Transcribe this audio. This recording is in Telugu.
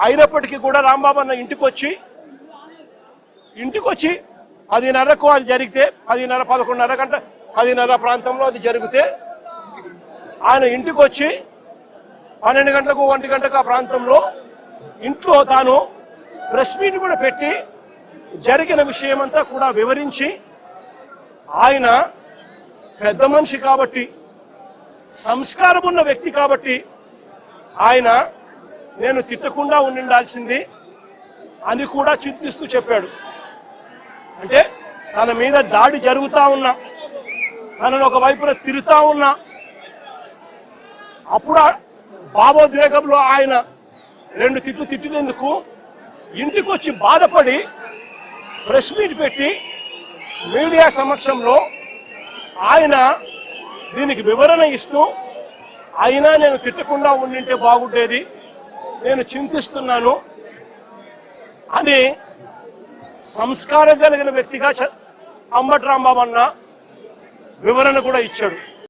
అయినప్పటికీ కూడా రాంబాబు అన్న ఇంటికి వచ్చి ఇంటికి వచ్చి పదిన్నరకు అది జరిగితే పదిన్నర పదకొండున్నర గంట పదిన్నర ప్రాంతంలో అది జరిగితే ఆయన ఇంటికి వచ్చి పన్నెండు గంటలకు ఒంటి గంటకు ఆ ప్రాంతంలో ఇంట్లో తాను ప్రెస్ మీట్ కూడా పెట్టి జరిగిన విషయమంతా కూడా వివరించి ఆయన పెద్ద మనిషి కాబట్టి సంస్కారం ఉన్న వ్యక్తి కాబట్టి ఆయన నేను తిట్టకుండా ఉండాల్సింది అని కూడా చింతిస్తూ చెప్పాడు. అంటే తన మీద దాడి జరుగుతూ ఉన్నా తనను ఒక వైపున తిరుగుతా ఉన్నా అప్పుడు భావోద్వేగంలో ఆయన రెండు తిట్లు తిట్టినందుకు ఇంటికి వచ్చి బాధపడి ప్రెస్ మీట్ పెట్టి మీడియా సమక్షంలో ఆయన దీనికి వివరణ ఇస్తూ అయినా నేను తిట్టకుండా ఉండింటే బాగుండేది నేను చింతిస్తున్నాను అని సంస్కారం కలిగిన వ్యక్తిగా చ- రాంబాబు అన్న వివరణ కూడా ఇచ్చాడు.